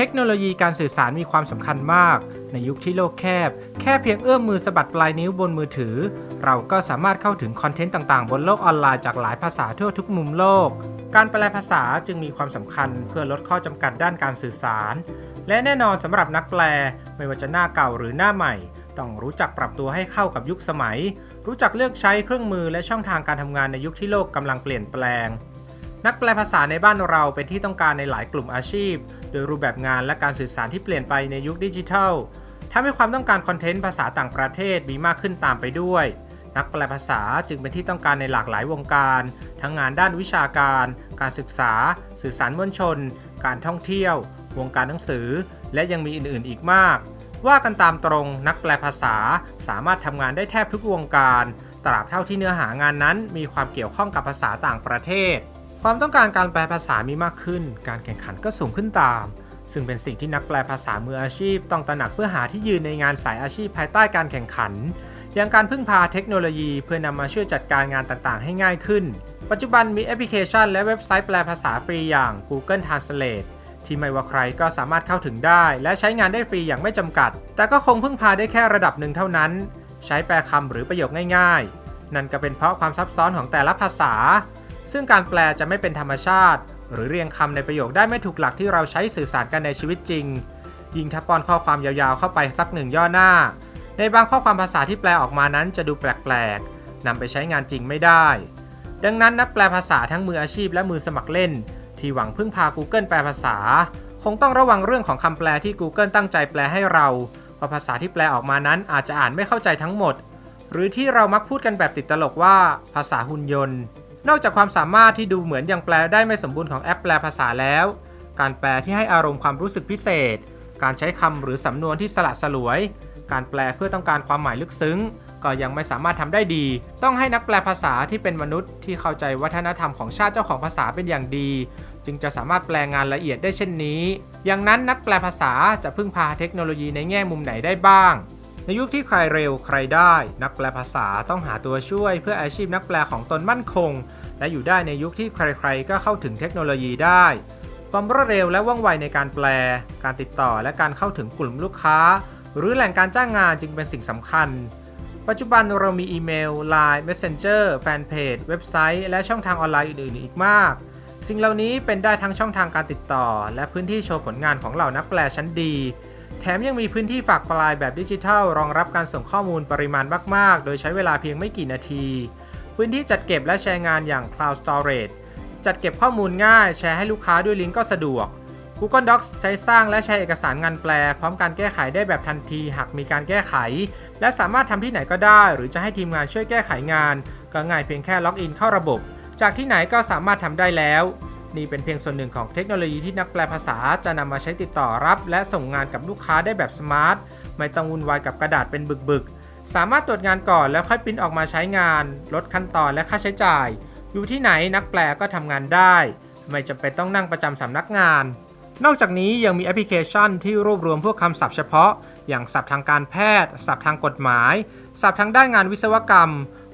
เทคโนโลยีการสื่อสารมีความสำคัญมาก ในยุคที่โลกแคบ แค่เพียงเอื้อมมือสะบัดปลายนิ้วบนมือถือ เราก็สามารถเข้าถึงคอนเทนต์ต่างๆ บนโลกออนไลน์จากหลายภาษาทั่วทุกมุมโลก การแปลภาษาจึงมีความสำคัญเพื่อลดข้อจำกัดด้านการสื่อสาร และแน่นอนสำหรับนักแปล ไม่ว่าจะหน้าเก่าหรือหน้าใหม่ ต้องรู้จักปรับตัวให้เข้ากับยุคสมัย รู้จักเลือกใช้เครื่องมือและช่องทางการทำงานในยุคที่โลกกำลังเปลี่ยนแปลง นักแปลภาษาในบ้านเราเป็นที่ต้องการในหลายกลุ่มอาชีพ โดยรูปแบบงานและการสื่อสารที่เปลี่ยนไปในยุคดิจิทัลทำให้ความต้องการคอนเทนต์ภาษาต่างประเทศมีมากขึ้นตามไปด้วย นักแปลภาษาจึงเป็นที่ต้องการในหลากหลายวงการ ทั้งงานด้านวิชาการ การศึกษา สื่อสารมวลชน การท่องเที่ยว วงการหนังสือ และยังมีอื่นๆอีกมาก ว่ากันตามตรงนักแปลภาษาสามารถทำงานได้แทบทุกวงการ ตราบเท่าที่เนื้อหางานนั้นมีความเกี่ยวข้องกับภาษาต่างประเทศ ความต้องการการแปลภาษามีมากขึ้น การแข่งขันก็สูงขึ้นตาม ซึ่งเป็นสิ่งที่นักแปลภาษามืออาชีพต้องตระหนักเพื่อหาที่ยืนในงานสายอาชีพภายใต้การแข่งขัน อย่างการพึ่งพาเทคโนโลยีเพื่อนำมาช่วยจัดการงานต่างๆ ให้ง่ายขึ้น ปัจจุบันมีแอปพลิเคชันและเว็บไซต์แปลภาษาฟรีอย่าง Google Translate ที่ไม่ว่าใครก็สามารถเข้าถึงได้ และใช้งานได้ฟรีอย่างไม่จำกัด แต่ก็คงพึ่งพาได้แค่ระดับหนึ่งเท่านั้น ใช้แปลคำหรือประโยคง่าย ๆ นั่นก็เป็นเพราะความซับซ้อนของแต่ละภาษา ซึ่งการแปลจะไม่เป็นธรรมชาติ หรือเรียงคำในประโยคได้ไม่ถูกหลักที่เราใช้สื่อสารกันในชีวิตจริง ยิ่งถ้าป้อนข้อความยาวๆเข้าไปสักหนึ่งย่อหน้า ในบางข้อความภาษาที่แปลออกมานั้นจะดูแปลกๆนำไปใช้งานจริงไม่ได้ ดังนั้นนักแปลภาษาทั้งมืออาชีพและมือสมัครเล่น ที่หวังพึ่งพา Google แปลภาษา คงต้องระวังเรื่องของคำแปลที่ Google ตั้งใจแปลให้เราเพราะภาษาที่แปลออกมานั้นอาจจะอ่านไม่เข้าใจทั้งหมด หรือที่เรามักพูดกันแบบติดตลกว่า ภาษาหุ่นยนต์ นอกจากความสามารถที่ดูเหมือนยังแปลได้ไม่สมบูรณ์ของแอปแปลภาษาแล้ว การแปลที่ให้อารมณ์ความรู้สึกพิเศษ การใช้คำหรือสำนวนที่สละสลวย การแปลเพื่อต้องการความหมายลึกซึ้ง ก็ยังไม่สามารถทำได้ดี ต้องให้นักแปลภาษาที่เป็นมนุษย์ที่เข้าใจวัฒนธรรมของชาติเจ้าของภาษาเป็นอย่างดี จึงจะสามารถแปลงานละเอียดได้เช่นนี้ อย่างนั้นนักแปลภาษาจะพึ่งพาเทคโนโลยีในแง่มุมไหนได้บ้าง ในยุคที่ใครเร็วใครได้ นักแปลภาษาต้องหาตัวช่วย เพื่ออาชีพนักแปลของตนมั่นคง และอยู่ได้ในยุคที่ใครๆ ก็เข้าถึงเทคโนโลยีได้ ความรวดเร็วและว่องไวในการแปล การติดต่อและการเข้าถึงกลุ่มลูกค้า หรือแหล่งการจ้างงานจึงเป็นสิ่งสำคัญ ปัจจุบันเรามีอีเมล Line Messenger แฟนเพจเว็บไซต์ และช่องทางออนไลน์อื่นๆ อีกมาก สิ่งเหล่านี้เป็นได้ทั้งช่องทางการติดต่อ และพื้นที่โชว์ผลงานของเหล่านักแปลชั้นดี แถมยังมีพื้นที่ฝากไฟล์แบบดิจิทัล รองรับการส่งข้อมูลปริมาณมาก ๆ โดยใช้เวลาเพียงไม่กี่นาที พื้นที่จัดเก็บและแชร์งานอย่าง Cloud Storage จัดเก็บข้อมูลง่าย แชร์ให้ลูกค้าด้วยลิงก์ก็สะดวก Google Docs ใช้สร้างและแชร์เอกสารงานแปล พร้อมการแก้ไขได้แบบทันทีหากมีการแก้ไข และสามารถทำที่ไหนก็ได้ หรือจะให้ทีมงานช่วยแก้ไขงาน ก็ง่ายเพียงแค่ล็อกอินเข้าระบบ จากที่ไหนก็สามารถทำได้แล้ว นี่เป็นเพียงส่วนหนึ่งของเทคโนโลยีที่นักแปลภาษาจะนำมาใช้ติดต่อรับ และส่งงานกับลูกค้าได้แบบสมาร์ท ไม่ต้องวุ่นวายกับกระดาษเป็นบึกๆ สามารถตรวจงานก่อนแล้วค่อยปิ้นออกมาใช้งาน ลดขั้นตอนและค่าใช้จ่าย อยู่ที่ไหนนักแปลก็ทำงานได้ ไม่จำเป็นต้องนั่งประจำสำนักงาน นอกจากนี้ยังมีแอปพลิเคชันที่รวบรวมพวกคำศัพท์เฉพาะ อย่างศัพท์ทางการแพทย์ ศัพท์ทางกฎหมาย ศัพท์ทางด้านงานวิศวกรรม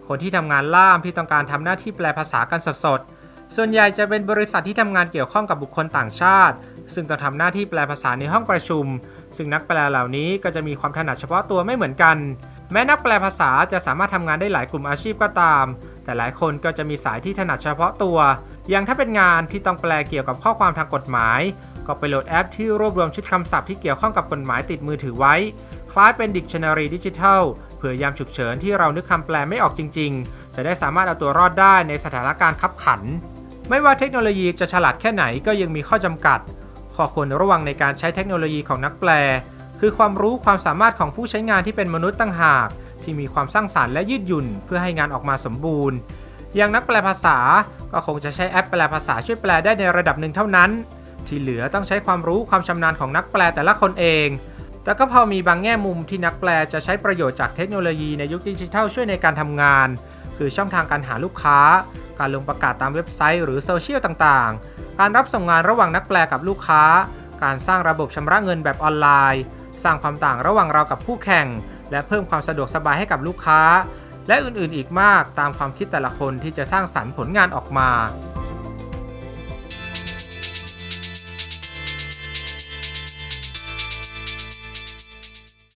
คนที่ทำงานล่ามที่ต้องการทำหน้าที่แปลภาษากันสดๆ ส่วนใหญ่จะเป็นบริษัทที่ทำงานเกี่ยวข้องกับบุคคลต่างชาติ ซึ่งต้องทำหน้าที่แปลภาษาในห้องประชุม ซึ่งนักแปลเหล่านี้ก็จะมีความถนัดเฉพาะตัวไม่เหมือนกัน แม้นักแปลภาษาจะสามารถทำงานได้หลายกลุ่มอาชีพก็ตาม แต่หลายคนก็จะมีสายที่ถนัดเฉพาะตัว อย่างถ้าเป็นงานที่ต้องแปลเกี่ยวกับข้อความทางกฎหมาย ก็ไปโหลดแอปที่รวบรวมชุดคำศัพท์ที่เกี่ยวข้องกับกฎหมายติดมือถือไว้ คล้ายเป็น Dictionary Digital เผื่อยามฉุกเฉินที่เรานึกคำแปลไม่ออกจริง ๆ จะได้สามารถเอาตัวรอดได้ในสถานการณ์ขับขัน ไม่ว่าเทคโนโลยีจะฉลาดแค่ไหนก็ยังมีข้อจำกัด ข้อควรระวังในการใช้เทคโนโลยีของนักแปล คือความรู้ความสามารถของผู้ใช้งานที่เป็นมนุษย์ตั้งหาก ที่มีความสร้างสารรค์และยืดหยุ่น เพื่อให้งานออกมาสมบูรณ์ อย่างนักแปลภาษา ก็คงจะใช้แอปแปลภาษาช่วยแปลได้ในระดับหนึ่งเท่านั้น ที่เหลือต้องใช้ความรู้ความชำนาญของนักแปลแต่ละคนเอง แต่ก็พอมีบางแง่มุมที่นักแปลจะใช้ประโยชน์จากเทคโนโลยีในยุคดิจิทัลช่วยในการทำงาน คือช่องทางการหาลูกค้า การลงประกาศตามเว็บไซต์หรือโซเชียลต่างๆ การรับส่งงานระหว่างนักแปลกับลูกค้า การสร้างระบบชำระเงินแบบออนไลน์ สร้างความต่างระหว่างเรากับคู่แข่ง และเพิ่มความสะดวกสบายให้กับลูกค้า และอื่นๆอีกมากตามความคิดแต่ละคนที่จะสร้างสรรค์ผลงานออกมา